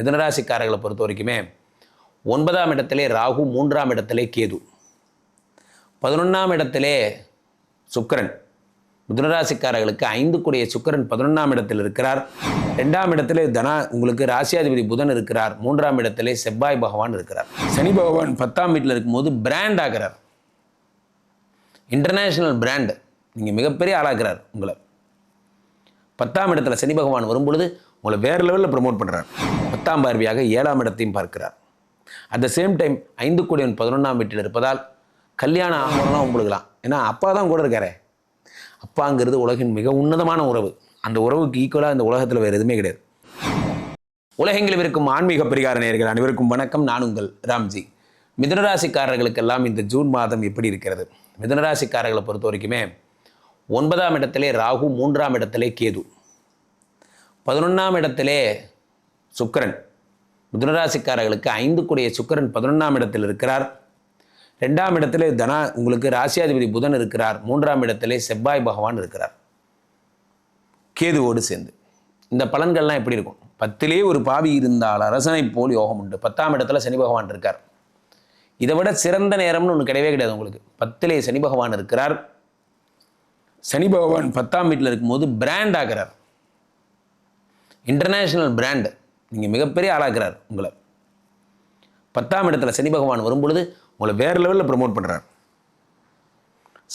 மிதனராசிக்காரர்களை பொறுத்த வரைக்குமே ஒன்பதாம் இடத்திலே ராகு மூன்றாம் இடத்திலே கேது. பதினொன்றாம் இடத்திலே சுக்கிரன். மிதுனராசிக்காரர்களுக்கு ஐந்து கூடிய சுக்கிரன் பதினொன்றாம் இடத்தில் இருக்கிறார். ரெண்டாம் இடத்திலே தனா உங்களுக்கு ராசியாதிபதி புதன் இருக்கிறார். மூன்றாம் இடத்திலே செவ்வாய் பகவான் இருக்கிறார். சனி பகவான் பத்தாம் வீட்டில் இருக்கும்போது பிராண்ட் ஆகிறார். இன்டர்நேஷனல் பிராண்ட் நீங்கள் மிகப்பெரிய ஆளாகிறார் உங்களை. பத்தாம் இடத்துல சனி பகவான் வரும்பொழுது உங்களை வேறு லெவலில் ப்ரமோட் பண்ணுறார் பத்தாம் பார்வையாக ஏழாம் இடத்தையும் பார்க்கிறார். அட் த சேம் டைம் ஐந்து கோடியவன் பதினொன்றாம் வீட்டில் இருப்பதால் கல்யாணம் ஆகணும்னா உங்களுக்குலாம். ஏன்னா அப்பா தான் கூட இருக்காரே. அப்பாங்கிறது உலகின் மிக உன்னதமான உறவு. அந்த உறவுக்கு ஈக்குவலாக இந்த உலகத்தில் வேறு எதுவுமே கிடையாது. உலகெங்கிலும் இருக்கும் ஆன்மீக பரிகார நேர்கள் அனைவருக்கும் வணக்கம். நான் உங்கள் ராம்ஜி. மிதனராசிக்காரர்களுக்கெல்லாம் இந்த ஜூன் மாதம் எப்படி இருக்கிறது? மிதனராசிக்காரர்களை பொறுத்த வரைக்குமே ஒன்பதாம் இடத்திலே ராகு மூன்றாம் இடத்திலே கேது. பதினொன்றாம் இடத்திலே சுக்கரன். மிதுனராசிக்காரர்களுக்கு ஐந்து கூடிய சுக்கிரன் பதினொன்றாம் இடத்தில் இருக்கிறார். ரெண்டாம் இடத்துல தனா உங்களுக்கு ராசியாதிபதி புதன் இருக்கிறார். மூன்றாம் இடத்துல செவ்வாய் பகவான் இருக்கிறார். கேதுவோடு சேர்ந்து. இந்த பலன்கள்லாம் எப்படி இருக்கும்? பத்திலே ஒரு பாவி இருந்தால் அரசனை போல் யோகம் உண்டு. பத்தாம் இடத்துல சனி பகவான் இருக்கார். இதை விட சிறந்த நேரம்னு ஒன்று கிடையவே கிடையாது உங்களுக்கு. பத்திலே சனி பகவான் இருக்கிறார். சனி பகவான் பத்தாம் வீட்டில் இருக்கும்போது பிராண்ட் ஆகிறார். இன்டர்நேஷ்னல் பிராண்டு நீங்கள் மிகப்பெரிய ஆளாக்குறார் உங்களை. பத்தாம் இடத்துல சனி பகவான் வரும்பொழுது உங்களை வேறு லெவலில் ப்ரமோட் பண்ணுறார்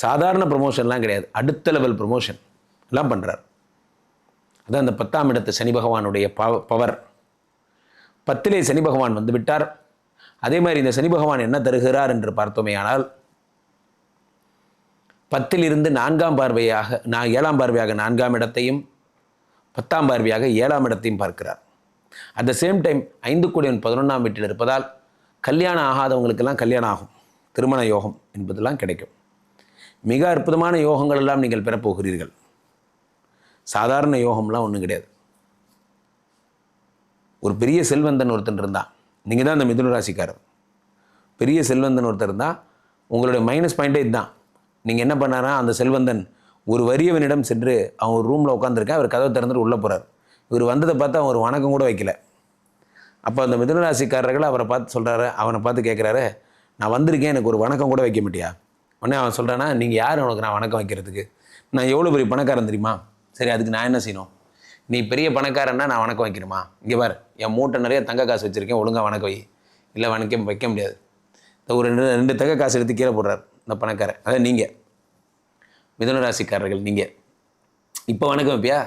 சாதாரண ப்ரமோஷன்லாம் கிடையாது. அடுத்த லெவல் ப்ரமோஷன் எல்லாம் பண்ணுறார் அதான் அந்த பத்தாம் இடத்து சனி பகவானுடைய பவ பவர் பத்திலே சனி பகவான் வந்து விட்டார். அதே மாதிரி இந்த சனி பகவான் என்ன தருகிறார் என்று பார்த்தோமே ஆனால் பத்திலிருந்து நான்காம் பார்வையாக நான் ஏழாம் பார்வையாக நான்காம் இடத்தையும் பத்தாம் பார்வையாக ஏழாம் இடத்தையும் பார்க்கிறார். அட் த சேம் டைம் ஐந்து கோடியவன் பதினொன்றாம் வீட்டில் இருப்பதால் கல்யாணம் ஆகாதவங்களுக்கெல்லாம் கல்யாணம் ஆகும். திருமண யோகம் என்பதெல்லாம் கிடைக்கும். மிக அற்புதமான யோகங்கள் எல்லாம் நீங்கள் பெறப்போகிறீர்கள். சாதாரண யோகம்லாம் ஒன்றும் கிடையாது. ஒரு பெரிய செல்வந்தன் ஒருத்தன் இருந்தான். நீங்கள் தான் அந்த மிதுன ராசிக்காரர். பெரிய செல்வந்தன் ஒருத்தர் இருந்தால் உங்களுடைய மைனஸ் பாயிண்டே இதுதான் நீங்கள் என்ன பண்ணாரா அந்த செல்வந்தன் ஒரு வறியவனிடம் சென்று அவன் ஒரு ரூமில் உட்காந்துருக்கேன் அவர் கதவை திறந்துட்டு உள்ளே போகிறார் இவர் வந்ததை பார்த்து அவன் ஒரு வணக்கம் கூட வைக்கல. அப்போ அந்த மிதனராசிக்காரர்கள் அவரை பார்த்து சொல்கிறாரு அவனை பார்த்து கேட்குறாரு நான் வந்திருக்கேன் எனக்கு ஒரு வணக்கம் கூட வைக்க மாட்டியா? உடனே அவன் சொல்கிறானா நீங்கள் யார் உனக்கு நான் வணக்கம் வைக்கிறதுக்கு? நான் எவ்வளோ பெரிய பணக்காரன் தெரியுமா? சரி அதுக்கு நான் என்ன செய்யணும்? நீ பெரிய பணக்காரன்னா நான் வணக்கம் வைக்கணுமா? இங்கே பார் என் மூட்டை நிறைய தங்க காசு வச்சுருக்கேன் ஒழுங்காக வணக்கம் வை. இல்லை வணக்கம் வைக்க முடியாது. இந்த ஒரு ரெண்டு ரெண்டு தங்க காசு எடுத்து கீழே போடுறார் இந்த பணக்காரன். அதான் நீங்கள் மிதுன ராசிக்காரர்கள் நீங்கள் இப்போ வணக்கம் வைப்பியா?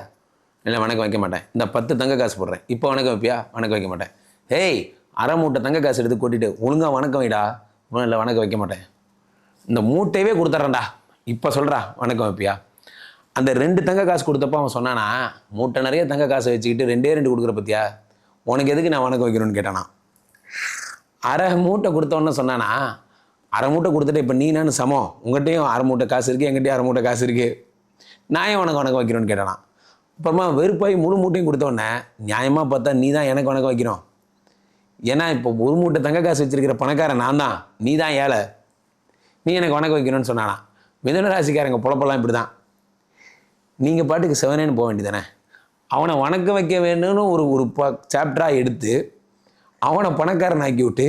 இல்லை வணக்கம் வைக்க மாட்டேன். இந்த பத்து தங்க காசு போடுறேன். இப்போ வணக்கம் வைப்பியா? வணக்கம் வைக்க மாட்டேன். ஏய் அரை மூட்டை தங்க காசு எடுத்து கொட்டிட்டு ஒழுங்கா வணக்கம் வைடா. இல்லை வணக்கம் வைக்க மாட்டேன். இந்த மூட்டையவே கொடுத்துட்றேன்டா. இப்போ சொல்கிறா வணக்கம் வைப்பியா? அந்த ரெண்டு தங்க காசு கொடுத்தப்போ அவன் சொன்னானா மூட்டை நிறைய தங்க காசை வச்சுக்கிட்டு ரெண்டே ரெண்டு கொடுக்குற பத்தியா? உனக்கு எதுக்கு நான் வணக்கம் வைக்கணும்னு கேட்டானா? அரை மூட்டை கொடுத்தோன்னு சொன்னானா அரை மூட்டை கொடுத்துட்டு இப்போ நீ நான் சமம். உங்கள்கிட்டையும் அரை மூட்டை காசு இருக்குது எங்கிட்டையும் அரை மூட்டை காசு இருக்குது நான் ஏன் உனக்கு வணக்கம் வைக்கிறோன்னு கேட்டானா? அப்புறமா வெறுப்பாகி முழு மூட்டையும் கொடுத்தோன்னே நியாயமாக பார்த்தா நீ தான் எனக்கு வணக்கம் வைக்கணும் ஏன்னா இப்போ ஒரு மூட்டை தங்க காசு வச்சுருக்கிற பணக்காரன் நான் தான் நீ தான் ஏழை. நீ எனக்கு வணக்கம் வைக்கணும்னு சொன்னானா. மிதன ராசிக்காரங்க பொழப்பெல்லாம் இப்படி தான் நீங்கள் பாட்டுக்கு செவனேன்னு போக வேண்டியதானே அவனை வணக்கம் வைக்க வேணும்னு ஒரு ஒரு ப சாப்டராக எடுத்து அவனை பணக்காரன் ஆக்கி விட்டு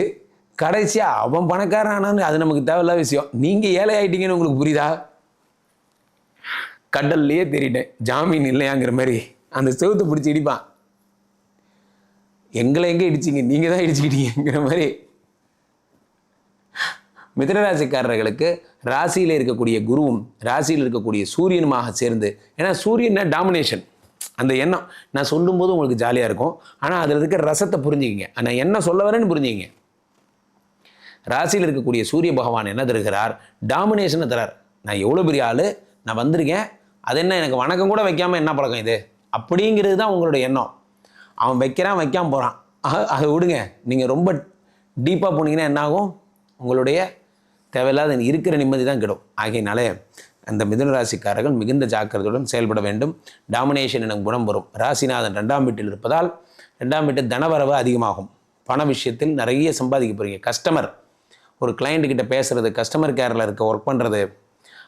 கடைசியாக அவன் பணக்காரன் ஆனான்னு அது நமக்கு தேவையில்லாத விஷயம். நீங்கள் ஏழை ஆகிட்டீங்கன்னு உங்களுக்கு புரியுதா? கடல்லையே தெரியிட்டேன் ஜாமீன் இல்லையாங்கிற மாதிரி அந்த செவத்தை பிடிச்சி இடிப்பான். எங்களை எங்கே இடிச்சிங்க? நீங்கள் தான் இடிச்சுக்கிட்டீங்கிற மாதிரி. மிதனராசிக்காரர்களுக்கு ராசியில் இருக்கக்கூடிய குருவும் ராசியில் இருக்கக்கூடிய சூரியனுமாக சேர்ந்து ஏன்னா சூரியன் டாமினேஷன் அந்த எண்ணம். நான் சொல்லும்போது உங்களுக்கு ஜாலியாக இருக்கும். ஆனால் அதில் இருக்கிற ரசத்தை புரிஞ்சுக்கிங்க. நான் என்ன சொல்ல வரேன்னு புரிஞ்சுக்கிங்க. ராசியில் இருக்கக்கூடிய சூரிய பகவான் என்ன தருகிறார்? டாமினேஷனை தரார். நான் எவ்வளோ பெரிய ஆள்? நான் வந்திருக்கேன். அது என்ன எனக்கு வணக்கம் கூட வைக்காமல் என்ன பழக்கம் இது? அப்படிங்கிறது தான் உங்களோட எண்ணம். அவன் வைக்கிறான் வைக்காமல் போகிறான் அதை விடுங்க. நீங்கள் ரொம்ப டீப்பாக போனீங்கன்னா என்ன ஆகும்? உங்களுடைய தேவையில்லாத இருக்கிற நிம்மதி தான் கெடும். ஆகையினாலே அந்த மிதுன ராசிக்காரர்கள் மிகுந்த ஜாக்கிரதையுடன் செயல்பட வேண்டும். டாமினேஷன் எனக்கு குணம் வரும். ராசிநாதன் ரெண்டாம் வீட்டில் இருப்பதால் ரெண்டாம் வீட்டு தனவரவு அதிகமாகும். பண விஷயத்தில் நிறைய சம்பாதிக்க போகிறீங்க கஸ்டமர் ஒரு கிளைண்ட்டுக்கிட்ட பேசுகிறது கஸ்டமர் கேரில் இருக்க ஒர்க் பண்ணுறது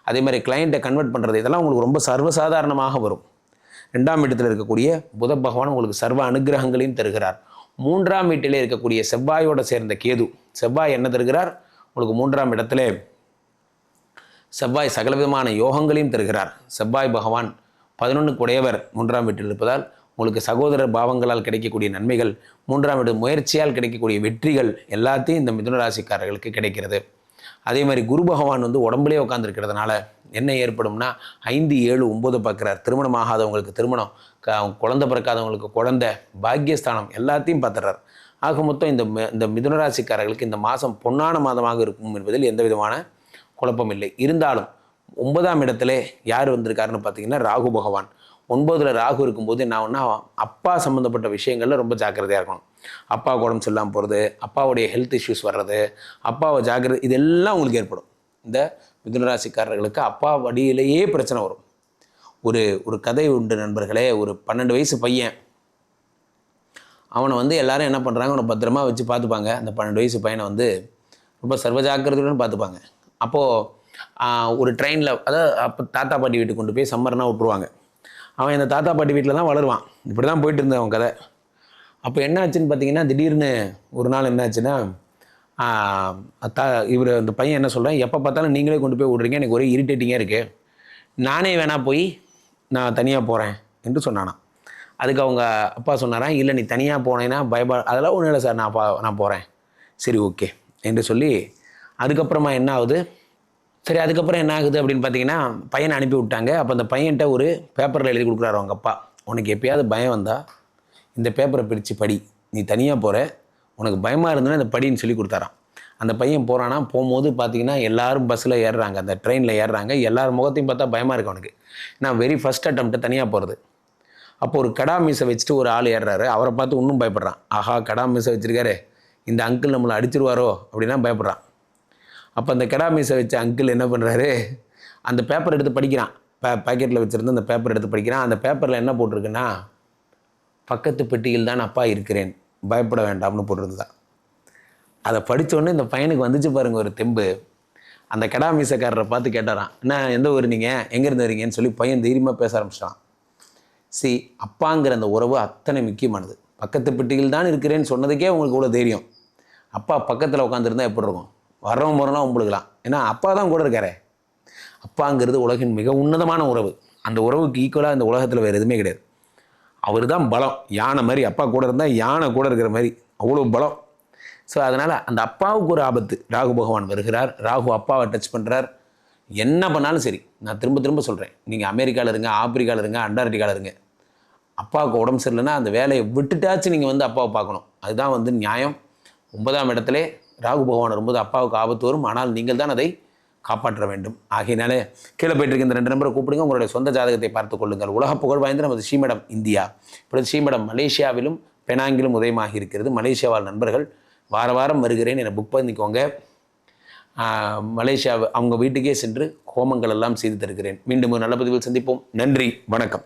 அதே மாதிரி கிளைண்ட்டை கன்வெர்ட் பண்ணுறது இதெல்லாம் உங்களுக்கு ரொம்ப சர்வசாதாரணமாக வரும். ரெண்டாம் இடத்தில் இருக்கக்கூடிய புத பகவான் உங்களுக்கு சர்வ அனுகிரகங்களையும் தருகிறார். மூன்றாம் வீட்டிலே இருக்கக்கூடிய செவ்வாயோட சேர்ந்த கேது செவ்வாய் என்ன தருகிறார்? உங்களுக்கு மூன்றாம் இடத்துல செவ்வாய் சகலவிதமான யோகங்களையும் தருகிறார். செவ்வாய் பகவான் பதினொன்றுக்கு உடையவர் மூன்றாம் வீட்டில் இருப்பதால் உங்களுக்கு சகோதரர் பாவங்களால் கிடைக்கக்கூடிய நன்மைகள் மூன்றாம் வீடு முயற்சியால் கிடைக்கக்கூடிய வெற்றிகள் எல்லாத்தையும் இந்த மிதுன ராசிக்காரர்களுக்கு கிடைக்கிறது. அதே மாதிரி குரு பகவான் வந்து உடம்புலேயே உட்காந்துருக்கிறதுனால என்ன ஏற்படும்னா ஐந்து ஏழு ஒம்பது பார்க்குறார். திருமணம் ஆகாதவங்களுக்கு திருமணம் க பிறக்காதவங்களுக்கு குழந்தை பாக்கியஸ்தானம் எல்லாத்தையும் பார்த்துறார் ஆக மொத்தம் இந்த இந்த மிதுனராசிக்காரர்களுக்கு இந்த மாதம் பொன்னான மாதமாக இருக்கும் என்பதில் எந்த விதமான குழப்பம் இல்லை. இருந்தாலும் ஒன்பதாம் இடத்துல யார் வந்திருக்காருன்னு பார்த்தீங்கன்னா ராகு பகவான். ஒன்பதில் ராகு இருக்கும்போது என்ன ஒன்றா அப்பா சம்மந்தப்பட்ட விஷயங்களில் ரொம்ப ஜாக்கிரதையாக இருக்கணும். அப்பா உடம்பு சொல்லாமல் போகிறது அப்பாவுடைய ஹெல்த் இஷ்யூஸ் வர்றது அப்பாவை ஜாக்கிரதை இதெல்லாம் உங்களுக்கு ஏற்படும். இந்த மிதுனராசிக்காரர்களுக்கு அப்பா வழியிலேயே பிரச்சனை வரும். ஒரு ஒரு கதை உண்டு நண்பர்களே ஒரு பன்னெண்டு வயசு பையன். அவனை வந்து எல்லாரும் என்ன பண்ணுறாங்க அவனை பத்திரமா வச்சு பார்த்துப்பாங்க. அந்த பன்னெண்டு வயசு பையனை வந்து ரொம்ப சர்வ ஜாக்கிரதையுடன் பார்த்துப்பாங்க. அப்போது ஒரு ட்ரெயினில் அதாவது அப்போ தாத்தா பாட்டி வீட்டுக்கு கொண்டு போய் சம்மர்னா விட்ருவாங்க அவன் இந்த தாத்தா பாட்டி வீட்டில் தான் வளருவான். இப்படி தான் போயிட்டு இருந்தேன் அவன் கதை. அப்போ என்னாச்சுன்னு பார்த்தீங்கன்னா திடீர்னு ஒரு நாள் என்னாச்சுன்னா தா இவர் அந்த பையன் என்ன சொல்கிறேன் எப்போ பார்த்தாலும் நீங்களே கொண்டு போய் விட்றீங்க எனக்கு ஒரே இரிட்டேட்டிங்காக இருக்குது நானே வேணா போய் நான் தனியாக போகிறேன் என்று சொன்னானான் அதுக்கு அவங்க அப்பா சொன்னாராம் இல்லை நீ தனியாக போனேன்னா பயப்பா அதெல்லாம் ஒன்றும் இல்லை சார் நான் பா நான் போகிறேன் சரி ஓகே என்று சொல்லி அதுக்கப்புறமா என்ன ஆகுது? சரி அதுக்கப்புறம் என்ன ஆகுது அப்படின்னு பார்த்தீங்கன்னா பையனை அனுப்பி விட்டாங்க. அப்போ அந்த பையன்கிட்ட ஒரு பேப்பரில் எழுதி கொடுக்குறாரு அவங்க அப்பா. உனக்கு எப்பயாவது பயம் வந்தால் இந்த பேப்பரை பிரித்து படி. நீ தனியாக போகிற உனக்கு பயமாக இருந்ததுன்னா இந்த படின்னு சொல்லி கொடுத்தாராம். அந்த பையன் போகிறானா போகும்போது பார்த்தீங்கன்னா எல்லாரும் பஸ்ஸில் ஏறுறாங்க. அந்த ட்ரெயினில் ஏறுறாங்க. எல்லார் முகத்தையும் பார்த்தா பயமாக இருக்கு அவனுக்கு. நான் வெரி ஃபஸ்ட் அட்டம்ப்ட்டு தனியாக போகிறது அப்போ ஒரு கடா மீசை வச்சுட்டு ஒரு ஆள் ஏறுறாரு. அவரை பார்த்து இன்னும் பயப்படுறான். ஆஹா கடா மீசை வச்சுருக்காரு. இந்த அங்கிள் நம்மளை அடிச்சிருவாரோ? அப்படின்னா பயப்படுறான். அப்போ அந்த கடா மீசை வச்ச அங்கிள் என்ன பண்ணுறாரு அந்த பேப்பர் எடுத்து படிக்கிறான். பே பாக்கெட்டில் வச்சுருந்து அந்த பேப்பர் எடுத்து படிக்கிறான். அந்த பேப்பரில் என்ன போட்டிருக்குன்னா பக்கத்து பெட்டியில் தான் அப்பா இருக்கிறேன். பயப்பட வேண்டாம்னு போட்டிருந்தான் அதை படித்தோடனே இந்த பையனுக்கு வந்துச்சு பாருங்கள் ஒரு தெம்பு. அந்த கடா மீசக்காரரை பார்த்து கேட்டாரான் என்ன எந்த ஊர் நீங்கள் எங்கேருந்து வரீங்கன்னு சொல்லி பையன் தைரியமாக பேச ஆரம்பிச்சிட்டான். சி அப்பாங்கிற அந்த உறவு அத்தனை முக்கியமானது. பக்கத்து பெட்டியில் தான் இருக்கிறேன்னு சொன்னதுக்கே உங்களுக்கு இவ்வளோ தைரியம். அப்பா பக்கத்தில் உட்காந்துருந்தா எப்படி இருக்கும்? வர்றவன் போகிறலாம் உங்களுக்குலாம் ஏன்னா அப்பா தான் கூட இருக்காரே. அப்பாங்கிறது உலகின் மிக உன்னதமான உறவு. அந்த உறவுக்கு ஈக்குவலாக இந்த உலகத்தில் வேறு எதுவுமே கிடையாது. அவர் தான் பலம். யானை மாதிரி அப்பா கூட இருந்தால் யானை கூட இருக்கிற மாதிரி. அவ்வளோ பலம். ஸோ அதனால் அந்த அப்பாவுக்கு ஒரு ஆபத்து. ராகு பகவான் வருகிறார். ராகு அப்பாவை டச் பண்ணுறார் என்ன பண்ணாலும் சரி. நான் திரும்ப திரும்ப சொல்கிறேன் நீங்கள் அமெரிக்காவில் இருங்க ஆப்பிரிக்காவில் இருங்க அண்டார்டிகாவில் இருங்க. அப்பாவுக்கு உடம்பு சரியில்லைன்னா அந்த வேலையை விட்டுட்டாச்சும் நீங்கள் வந்து அப்பாவை பார்க்கணும். அதுதான் வந்து நியாயம். ஒன்பதாம் இடத்துல ராகு பகவான் வரும்போது அப்பாவுக்கு ஆபத்து வரும். ஆனால் நீங்கள் தான் அதை காப்பாற்ற வேண்டும். ஆகையினாலே கீழே போயிட்டு இருக்க இந்த ரெண்டு நம்பரை கூப்பிடுங்க. உங்களுடைய சொந்த ஜாதகத்தை பார்த்து கொள்ளுங்கள். உலக புகழ் வாய்ந்த நமது ஸ்ரீமடம் இந்தியா. இப்பொழுது ஸ்ரீமடம் மலேசியாவிலும் பெனாங்கிலும் உதயமாக இருக்கிறது. மலேசியாவால் நண்பர்கள் வார வாரம் வருகிறேன் என்னை புக் பண்ணிக்கோங்க. மலேசியா அவங்க வீட்டுக்கே சென்று ஹோமங்கள் எல்லாம் செய்து தருகிறேன். மீண்டும் ஒரு நல்ல பதிவில் சந்திப்போம். நன்றி வணக்கம்.